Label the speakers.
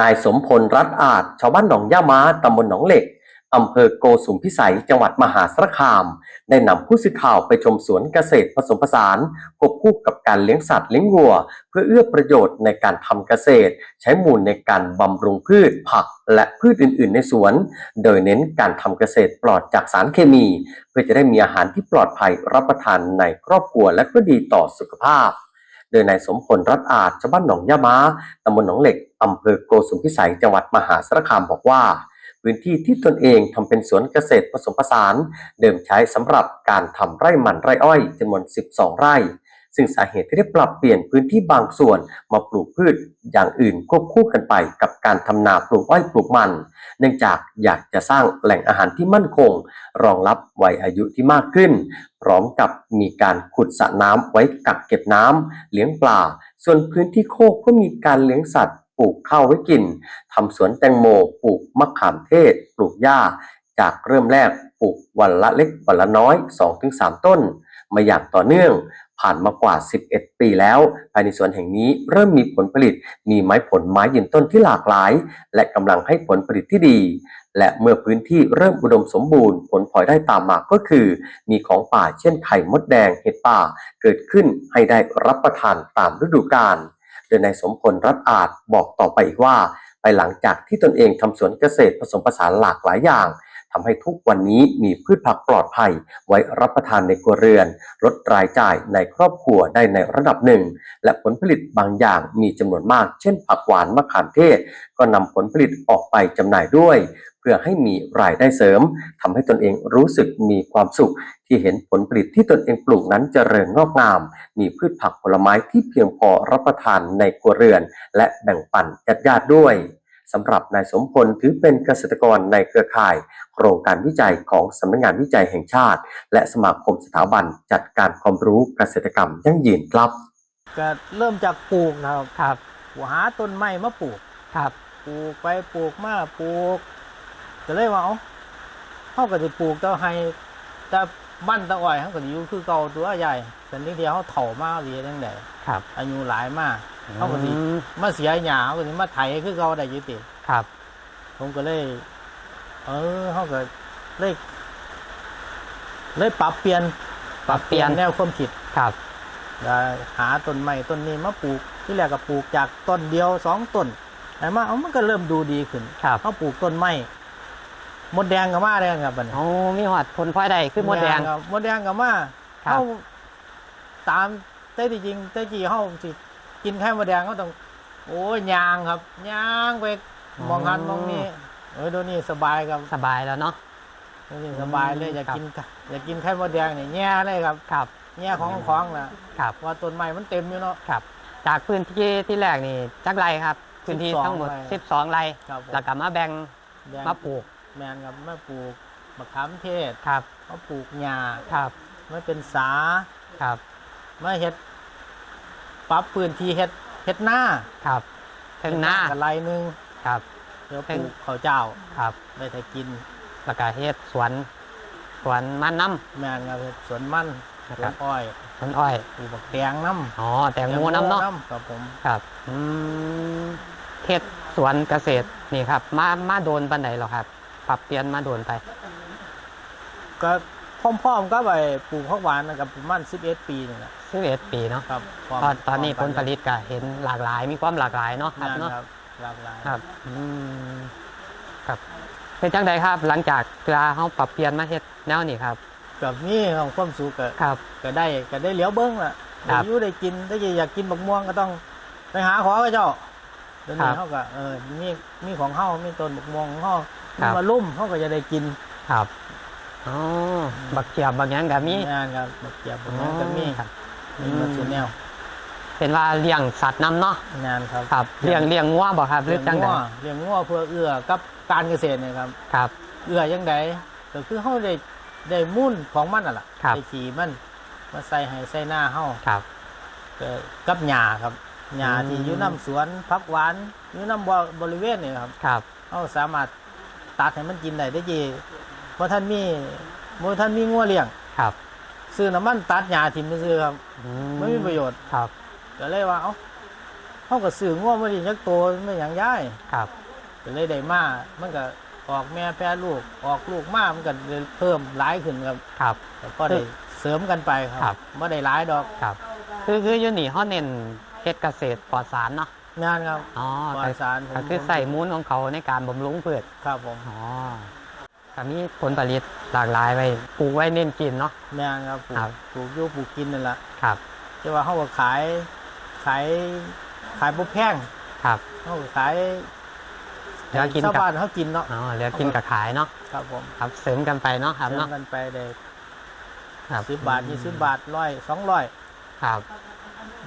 Speaker 1: นายสมพลรัตอาจชาวบ้านหนองย่าม้าตำบลหนองเหล็กอำเภอโกสุมพิสัยจังหวัดมหาสารคาม ได้นำผู้สื่อข่าวไปชมสวนเกษตรผสมผสานควบคู่กับการเลี้ยงสัตว์เลี้ยงวัว เพื่อเอื้อประโยชน์ในการทำเกษตร ใช้มูลในการบำรุงพืชผักและพืชอื่น ๆ ในสวน โดยเน้นการทำเกษตรปลอดจากสารเคมี เพื่อจะได้มีอาหารที่ปลอดภัยรับประทานในครอบครัวและก็ดีต่อสุขภาพ โดยนายสมพลรัตอาจชาวบ้านหนองย่าม้าตำบลหนองเหล็ก อำเภอโกสุมพิสัยจังหวัดมหาสารคามบอกว่า พื้นที่ที่ตนเองทำเป็นสวนเกษตรผสมผสาน เดิมใช้สำหรับการทำไร่มันไร่อ้อยจำนวน 12 ไร่ ซึ่งสาเหตุที่ได้ปรับเปลี่ยนพื้นที่บางส่วนมาปลูกพืชอย่างอื่นควบคู่กันไปกับการทำนาปลูกอ้อยปลูกมัน เนื่องจากอยากจะสร้างแหล่งอาหารที่มั่นคง รองรับวัยอายุที่มากขึ้น พร้อมกับมีการขุดสระน้ำไว้กักเก็บน้ำเลี้ยงปลา ส่วนพื้นที่โคกก็มีการเลี้ยงสัตว์ ปลูกข้าวไว้กินทำสวนแตงโม ปลูกมะขามเทศ ปลูกหญ้า จากเริ่มแรกปลูกวันละเล็กวันละน้อย 2-3 ต้น มาอย่างต่อเนื่องผ่านมากว่า 11 ปีแล้ว ภายในสวนแห่งนี้เริ่มมีผลผลิต มีไม้ผลไม้ยืนต้นที่หลากหลาย และกำลังให้ผลผลิตที่ดี และเมื่อพื้นที่เริ่มอุดมสมบูรณ์ ผลพลอยได้ตามมาก็คือ มีของป่าเช่นไข่มดแดงเห็ดป่า เกิดขึ้นให้ได้รับประทานตามฤดูกาล โดยนายสมพลรัตอาจบอกต่อไปอีกว่าภายหลังจากที่ตนเองทำสวนเกษตรผสมผสานหลากหลายอย่าง ทำให้ทุกวันนี้มีพืชผักปลอดภัย ไว้รับประทานในครัวเรือน ลดรายจ่ายในครอบครัวได้ในระดับหนึ่ง และผลผลิตบางอย่างมีจำนวนมาก เช่นผักหวานมะขามเทศ ก็นำผลผลิตออกไปจำหน่ายด้วย เพื่อให้มีรายได้เสริมทำให้ตนเองรู้สึกมีความสุข ที่เห็นผลผลิตที่ตนเองปลูกนั้นเจริญงอกงาม มีพืชผักผลไม้ที่เพียงพอรับประทานในครัวเรือน และแบ่งปันญาติๆด้วย สำหรับนายสมพลถือเป็นเกษตรกรในเครือข่าย โครงการวิจัยของสำนักงานวิจัยแห่งชาติ และสมาคมสถาบันจัดการความรู้เกษตรกรรมยั่งยืนครับ
Speaker 2: ก็เริ่มจากปลูกนะครับ
Speaker 3: ครับ
Speaker 2: หาต้นไม้มาปลูก
Speaker 3: ครับ
Speaker 2: ปลูกไปปลูกมาปลูกก็เลยว่าเอ้าเขาก็จะปลูกแต่ให้แต่บ้านตะอ้อยเขาก็สิอยู่คือเก่าตัวใหญ่แต่นี้เดียวเขาเฒ่ามากเลยตั้งแต่
Speaker 3: ครับ
Speaker 2: อายุหลายมาก เขาก็สิ
Speaker 3: อืม
Speaker 2: มาเสียหยาเขาก็สิมาไถคือเก่าได้อยุติ
Speaker 3: ครับ
Speaker 2: ผมก็เลย เออเขาก็เลยเลยปรับเปลี่ยน
Speaker 3: ปรับเปลี่ยน
Speaker 2: แนวความคิด
Speaker 3: ครับ
Speaker 2: แล้วหาต้นไม้ต้นนี้มาปลูกที่แรกก็ปลูกจากต้นเดียวสองต้นแต่มาเอามันก็เริ่มดูดีขึ้น
Speaker 3: ครับ
Speaker 2: เขาปลูกต้นไม้มดแดงกับมาแดงครับบัดนี้
Speaker 3: โอ้มีหอดผลพลอยได้คือหมดแดง
Speaker 2: ครับมดแดงกับมา
Speaker 3: ครับ
Speaker 2: เขาตามแต่ที่จริงแต่จีเขาสิ กินไข่มดแดงเขาต้อง โอ้ยยางครับยางไปมองหันมองนี้เออเดูนี่สบายครับ
Speaker 3: สบายแล้วเนาะ
Speaker 2: เดี๋ยวนี่สบายเลยอยาก
Speaker 3: ครับ
Speaker 2: กินอยากกินไข่มดแดงเนี่ยแง่เลยครับ
Speaker 3: ครับ
Speaker 2: แง่ของของนะครับว่าต้นไม้มันเต็มอยู่เนาะ
Speaker 3: ครับ จากพื้นที่ที่แรกนี่จักไรครับพื้นที่
Speaker 2: 12
Speaker 3: ทั้งหมด
Speaker 2: ไร่
Speaker 3: 12 ไร่
Speaker 2: ครับผม
Speaker 3: แล้วก็มาแบ่ง
Speaker 2: แดง
Speaker 3: มาปลูก
Speaker 2: แมนครับมาปลูกมะขามเทศ
Speaker 3: ครับ
Speaker 2: มาปลูกหญ้า
Speaker 3: ครับ
Speaker 2: มาเป็นสา
Speaker 3: ครับ
Speaker 2: มาเฮ็ด ปรับพื้นที่เฮ็ดเฮ็ดหน้า
Speaker 3: ครับถึงหน้า
Speaker 2: กันไรหนึง
Speaker 3: ครับ
Speaker 2: เดี๋ยวป
Speaker 3: เป็น
Speaker 2: ลูกข้าวเจ้า
Speaker 3: ครับ
Speaker 2: ได้ถ้ากิน
Speaker 3: แล้วก็เฮ็ดสวนสวนมันน้
Speaker 2: แมนครับเฮ็ดสวนมัน
Speaker 3: นะ
Speaker 2: ส
Speaker 3: ครั
Speaker 2: ว
Speaker 3: บ
Speaker 2: นอ้อยำ
Speaker 3: สวนอ้อย
Speaker 2: ปลูกบักแตงน้ำ
Speaker 3: อ๋อแตงโมน้ำเนาะ
Speaker 2: ครับผม
Speaker 3: ครับอืมเฮ็ดสวนเกษตรนี่ครับ มามาโดนปันไหนหรอครับ ปรับเปลี่ยนมาโดนไป
Speaker 2: ก็ พร้อมๆก็ไปปลูกผักหวานนะครับประมาณ11 ปีนี่แหละ
Speaker 3: 11ปีเนาะ
Speaker 2: ครับพร้ม
Speaker 3: ตอนตอนนี้
Speaker 2: พ
Speaker 3: ผ
Speaker 2: ร้
Speaker 3: ล
Speaker 2: ม
Speaker 3: ผลิตก็เห็นหลากหลายมีความหลากหลายเนาะครับ
Speaker 2: งาน
Speaker 3: เนาะ
Speaker 2: ครับหลากหลาย
Speaker 3: ครับอืมครับ เป็นจังใดครับ หลังจากเวลาเขาปรับเปลี่ยนมาเฮ็ดแนวนี้ครับ
Speaker 2: กับนี่ของความสุขก็
Speaker 3: ครับ
Speaker 2: ก็ได้ก็ได้เหลียวเบิ้งล่ะ
Speaker 3: ครั
Speaker 2: ได้
Speaker 3: บ
Speaker 2: อยู่ได้กินถ้าอยากกินบักม่วงก็ต้องไปหาขอกับเจ้าเดี๋ยวนี้
Speaker 3: ครับ
Speaker 2: เขาก็เออมีมีของเฮามีต้นบักม่วงของเฮา
Speaker 3: ครั
Speaker 2: มี
Speaker 3: บ
Speaker 2: มาลุ่มเขาก็จะได้กิน
Speaker 3: ครับ อ๋อบักเขียบบักหยังก็มี
Speaker 2: งานครับบักเกียบบักนั้นก็มี
Speaker 3: ครับ
Speaker 2: มีมาสุดแนว
Speaker 3: เป็นว่าเลี้ยงสัตว์นำเนาะ
Speaker 2: งานครับ
Speaker 3: ครับเลี้ยงเลี้ยงงัวบ่ครับหรื
Speaker 2: เลี้
Speaker 3: อย
Speaker 2: ง
Speaker 3: จังใด
Speaker 2: งัวเลี้ยงงัวเพื่อเอื้อกับการเกษตรเนี่ยครับ
Speaker 3: ครับ
Speaker 2: เอื้อยังไงก็คือเฮาได้ได้มุ่นของมันน่ะล่ะ
Speaker 3: ครับ
Speaker 2: ได้ขี่มันมาใส่ให้ใส่หน้าเฮา
Speaker 3: ครับ
Speaker 2: ก็กับหญ้าครับหญ้า
Speaker 3: อืม
Speaker 2: ที่อยู่น้ำสวนผักหวานอยู่น้ำบริเวณนี่ครับ
Speaker 3: ครับ
Speaker 2: เขาสามารถตัดให้มันกินได้ได้จี เพราะท่านมีเมื่อท่านมีงัวเลี้ยง
Speaker 3: ครับ
Speaker 2: ซื้อน้ำมันตัดหญ้าทิ่มไปซื้อครับ
Speaker 3: อื
Speaker 2: ไม่มีประโยชน์
Speaker 3: ครับ
Speaker 2: ก็เลยว่าเอ้าเขาก็ซื้อง่วมาดิยักโตวไม่อย่างย่าย
Speaker 3: ครับ
Speaker 2: ก็เลยได้มามันก็ออกแม่แพร่ลูกออกลูกมามันก็เลยเพิ่มหลายขึ้นครับ
Speaker 3: ครับ
Speaker 2: แต่ก็ได้เสริมกันไปค
Speaker 3: ครั
Speaker 2: รับไม่ได้หลายดอก
Speaker 3: ครับ คือคืออยู่นี่เขาเน้นเฮ็ดเกษตรปลอดสารเนาะ
Speaker 2: งานครับ
Speaker 3: อ๋อ
Speaker 2: ปลอดสารผม
Speaker 3: ก็คือใส่มูลของเขาในการบำรุงพืช
Speaker 2: ครับผม
Speaker 3: อ๋อ ก็มีผลผลิตหลากหลายไว้ปลูกไว้เน้นกินเนาะ
Speaker 2: งานครับปลูก
Speaker 3: ครับ
Speaker 2: ปลูกอยูปลูกกินนั่นแหละ
Speaker 3: ครับ
Speaker 2: แต่ว่าเขาก็ขายขายขายปุ๊บแพง
Speaker 3: ครับ
Speaker 2: เขาก็ขาย
Speaker 3: เดี๋ยวกิน
Speaker 2: ชาวบ้านเขากินเนาะ
Speaker 3: อ๋อเหลือกินกับขายเนาะ
Speaker 2: ครับผม
Speaker 3: ครับเสริมกันไปเนาะครับ
Speaker 2: เสริม
Speaker 3: เนาะ
Speaker 2: กันไปได้
Speaker 3: ครับ
Speaker 2: สิบบาทยี่สิบบาทร้อยสองร้อย
Speaker 3: ครับ